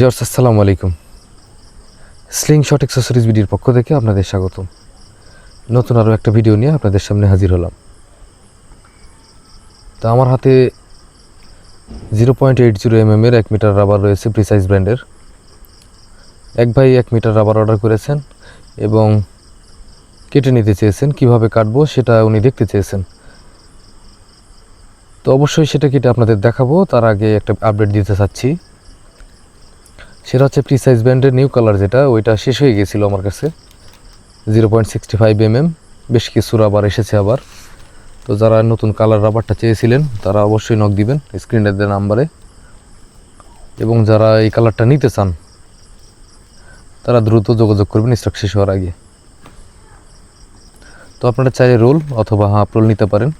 George আসসালামু আলাইকুম। Sling shot accessories ভিডিওর পক্ষ থেকে আপনাদের স্বাগত নতুন আরও একটা ভিডিও নিয়ে আপনাদের সামনে হাজির হলাম। তো আমার হাতে zero point eight zero M এর এক মিটার রাবার রয়েছে প্রিসাইজ ব্র্যান্ডের এক ভাই এক মিটার রাবার অর্ডার করেছেন এবং কেটে নিতে চেয়েছেন। কীভাবে কাটবো সেটা উনি দেখতে চেয়েছেন। তো অবশ্যই সেটা কেটে আপনাদের দেখাবো। তার আগে একটা আপডেট দিতে চাচ্ছি। সেটা হচ্ছে প্রিসাইজ ব্যান্ডের নিউ কালার যেটা, ওইটা শেষ হয়ে গেছিল আমার কাছে। Zero point sixty five MM বেশ কিছু রাবার এসেছে আবার। তো যারা নতুন কালার রাবারটা চেয়েছিলেন, তারা অবশ্যই নক দিবেন স্ক্রিনের নাম্বারে এবং যারা এই কালারটা নিতে চান, তারা দ্রুত যোগাযোগ করবেন স্টক শেষ হওয়ার আগে। তো আপনারা চাইলে রোল অথবা হাফ রোল নিতে পারেন।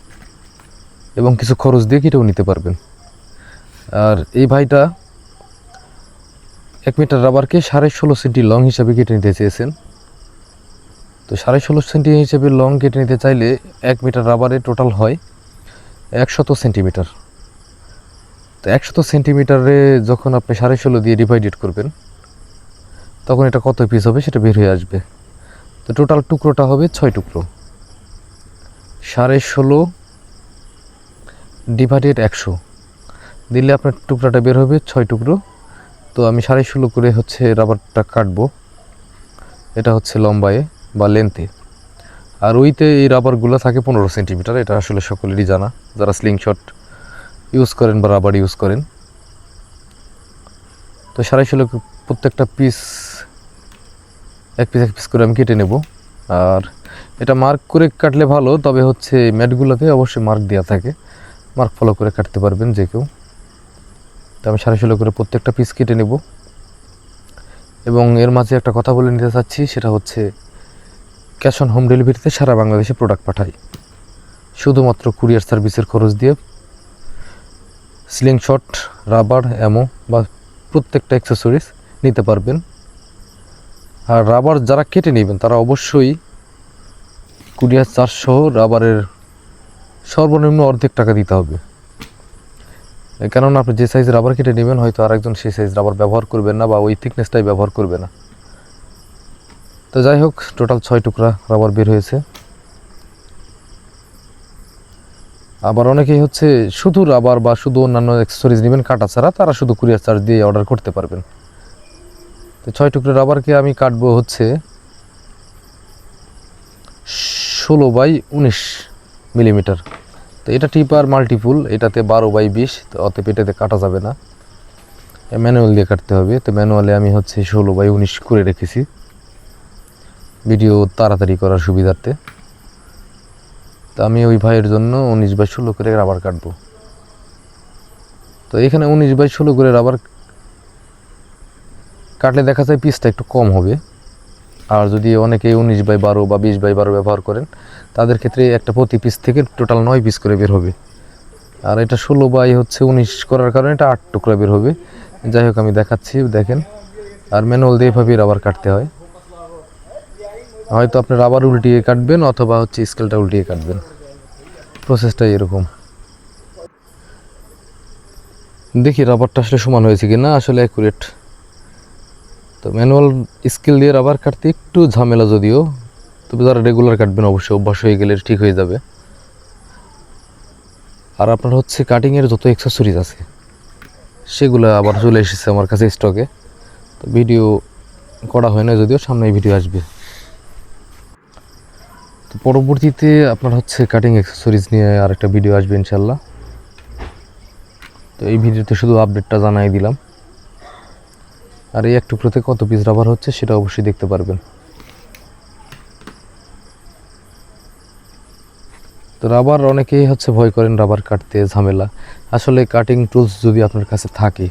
এবং কিছু খরচ দিয়ে কেটেও নিতে পারবেন। আর এই ভাইটা এক মিটার রাবারকে সাড়ে ষোলো সেন্টি লং হিসাবে কেটে নিতে চেয়েছেন। তো সাড়ে ষোলো সেন্টি হিসেবে লং কেটে নিতে চাইলে এক মিটার রাবারে টোটাল হয় একশত সেন্টিমিটার। তো একশত সেন্টিমিটারে যখন আপনি সাড়ে ষোলো দিয়ে ডিভাইডেড করবেন, তখন এটা কত পিস হবে সেটা বের হয়ে আসবে। তো টোটাল টুকরোটা হবে ছয় টুকরো। সাড়ে ষোলো ডিভাইডেড একশো। দিলে আপনার টুকরাটা বের হবে ছয় টুকরো। তো আমি সাড়ে ষোলো করে হচ্ছে রাবারটা কাটবো। এটা হচ্ছে লম্বায় বা লেন্থে আর ওইতে এই রাবারগুলো থাকে পনেরো সেন্টিমিটার, এটা আসলে সকলেরই জানা। যারা স্লিং শট ইউজ করেন বা রাবার ইউজ করেন। তো সাড়ে ষোলো প্রত্যেকটা পিস এক পিস এক পিস করে আমি কেটে নেব। আর এটা মার্ক করে কাটলে ভালো, তবে হচ্ছে ম্যাটগুলোতে অবশ্যই মার্ক দেওয়া থাকে। মার্ক ফলো করে কাটতে পারবেন যে কেউ। আমি সাড়ে ষোলো করে প্রত্যেকটা পিস কেটে নেব। এবং এর মাঝে একটা কথা বলে নিতে চাচ্ছি, সেটা হচ্ছে ক্যাশ অন হোম ডেলিভারিতে সারা বাংলাদেশে প্রোডাক্ট পাঠাই। শুধুমাত্র কুরিয়ার সার্ভিসের খরচ দিয়ে স্লিং শট রাবার অ্যামো বা প্রত্যেকটা অ্যাক্সেসরিজ নিতে পারবেন। আর রাবার যারা কেটে নেবেন, তারা অবশ্যই কুরিয়ার চার্জ সহ রাবারের সর্বনিম্ন অর্ধেক টাকা দিতে হবে। কেননা আপনি যে সাইজ রাবার কেটে নেবেন, হয়তো আরেকজন সেই সাইজ রাবার ব্যবহার করবেন না বা ওই থিকনেসটাই ব্যবহার করবে না। তো যাই হোক টোটাল ছয় টুকরা রাবার বের হয়েছে। আবার অনেকেই হচ্ছে শুধু রাবার বা শুধু অন্যান্য অ্যাক্সেসরিজ নেবেন, কাটা ছাড়া তারা শুধু কুরিয়ার চার্জ দিয়ে অর্ডার করতে পারবেন। তো ছয় টুকরো রাবারকে আমি কাটবো হচ্ছে ষোলো বাই উনিশ মিলিমিটার তো এটা টিপার মাল্টিপুল এটাতে বারো বাই বিশ, তো অতএব এটাতে কাটা যাবে না। ম্যানুয়াল দিয়ে কাটতে হবে, তো ম্যানুয়ালে আমি হচ্ছে ষোলো বাই উনিশ করে রেখেছি। ভিডিও তাড়াতাড়ি করার সুবিধার্থে। তো আমি ওই ভাইয়ের জন্য উনিশ বাই ষোলো করে রাবার কাটবো। তো এখানে উনিশ বাই ষোলো করে রাবার কাটলে দেখা যায় পিসটা একটু কম হবে। আর যদি অনেকে উনিশ বাই বারো বা বিশ বাই বারো ব্যবহার করেন, তাদের ক্ষেত্রে একটা প্রতি পিস থেকে টোটাল নয় পিস করে বের হবে। আর এটা ষোলো বাই হচ্ছে উনিশ করার কারণে এটা আট টুকরা বের হবে। যাই হোক, আমি দেখাচ্ছি, দেখেন। আর ম্যানুয়াল দিয়ে এভাবে রাবার কাটতে হয়। হয়তো আপনি রাবার উল্টিয়ে কাটবেন অথবা হচ্ছে স্কেলটা উল্টিয়ে কাটবেন। প্রসেসটা এরকম। দেখি রাবারটা আসলে সমান হয়েছে কি না আসলে অ্যাকুরেট তো ম্যানুয়াল স্কেল দিয়ে রাবার কাটতে একটু ঝামেলা যদিও, তবে যারা রেগুলার কাটবেন অবশ্যই অভ্যাস হয়ে গেলে ঠিক হয়ে যাবে। আর আপনার হচ্ছে কাটিংয়ের যত অ্যাক্সেসরিজ আছে, সেগুলো আবার চলে এসেছে আমার কাছে স্টকে তো ভিডিও করা হয় না যদিও সামনে ভিডিও আসবে। তো পরবর্তীতে আপনার হচ্ছে কাটিং অ্যাক্সেসরিজ নিয়ে আরেকটা ভিডিও আসবে ইনশাল্লাহ তো এই ভিডিওতে শুধু আপডেটটা জানাই দিলাম। আর এই এক টুকরোতে কত পিস রাবার হচ্ছে সেটা অবশ্যই দেখতে পারবেন। তো রাবার অনেকেই হচ্ছে ভয় করেন রাবার কাটতে, ঝামেলা। আসলে কাটিং টুলস যদি আপনার কাছে থাকে,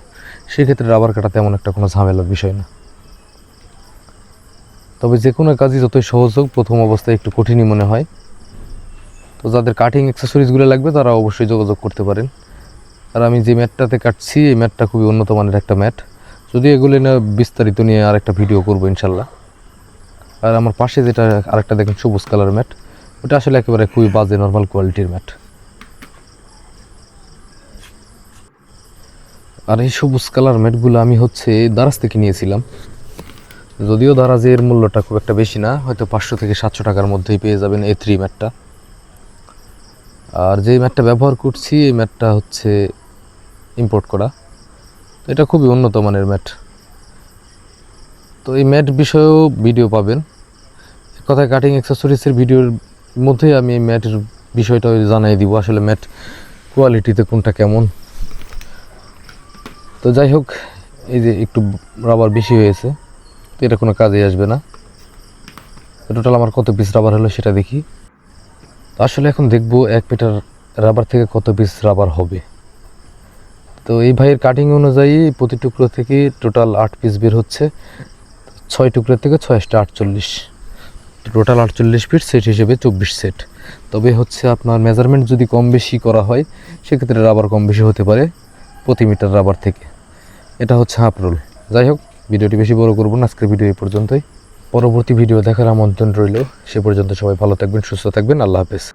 সেক্ষেত্রে রাবার কাটা তেমন একটা কোনো ঝামেলার বিষয় না। তবে যে কোনো কাজই যতই সহজ হোক, প্রথম অবস্থায় একটু কঠিনই মনে হয়। তো যাদের কাটিং অ্যাক্সেসরিজগুলো লাগবে, তারা অবশ্যই যোগাযোগ করতে পারেন। আর আমি যে ম্যাটটাতে কাটছি, এই ম্যাটটা খুবই উন্নত মানের একটা ম্যাট। যদি এগুলো না বিস্তারিত নিয়ে আরেকটা ভিডিও করব ইনশাল্লাহ। আর আমার পাশে যেটা আরেকটা দেখেন, সবুজ কালার ম্যাট। ওটা আসলে একেবারে খুবই বাজে নর্মাল কোয়ালিটির ম্যাট। আর এই সবুজ কালার ম্যাটগুলো আমি হচ্ছে দারাজ থেকে নিয়েছিলাম। যদিও দারাজের মূল্যটা খুব একটা বেশি না, হয়তো পাঁচশো থেকে সাতশো টাকার মধ্যেই পেয়ে যাবেন এ থ্রি ম্যাটটা। আর যেই ম্যাটটা ব্যবহার করছি, এই ম্যাটটা হচ্ছে ইম্পোর্ট করা। এটা খুবই উন্নত মানের ম্যাট। তো এই ম্যাট বিষয়েও ভিডিও পাবেন। কথায় কাটিং অ্যাক্সেসরিজের ভিডিওর মধ্যেই আমি এই ম্যাটের বিষয়টা জানাই দিব, আসলে ম্যাট কোয়ালিটিতে কোনটা কেমন। তো যাই হোক, এই যে একটু রাবার বেশি হয়েছে, তো এটা কোনো কাজে আসবে না। টোটাল আমার কত পিস রাবার হলো সেটা দেখি। তো আসলে এখন দেখব এক মিটার রাবার থেকে কত পিস রাবার হবে। তো এই ভাইয়ের কাটিং অনুযায়ী প্রতি টুকরো থেকে টোটাল আট পিস বের হচ্ছে। ছয় টুকরো থেকে ছয়শটা আটচল্লিশ। টোটাল আটচল্লিশ ফিট সেট হিসেবে চব্বিশ সেট তবে হচ্ছে আপনার মেজারমেন্ট যদি কম বেশি করা হয়, সেক্ষেত্রে রাবার কম বেশি হতে পারে প্রতি মিটার রাবার থেকে। এটা হচ্ছে হাফ রোল যাই হোক, ভিডিওটি বেশি বড় করব না, আজকের ভিডিও এই পর্যন্তই। পরবর্তী ভিডিও দেখার আমন্ত্রণ রইল। সে পর্যন্ত সবাই ভালো থাকবেন, সুস্থ থাকবেন। আল্লাহ হাফেজ।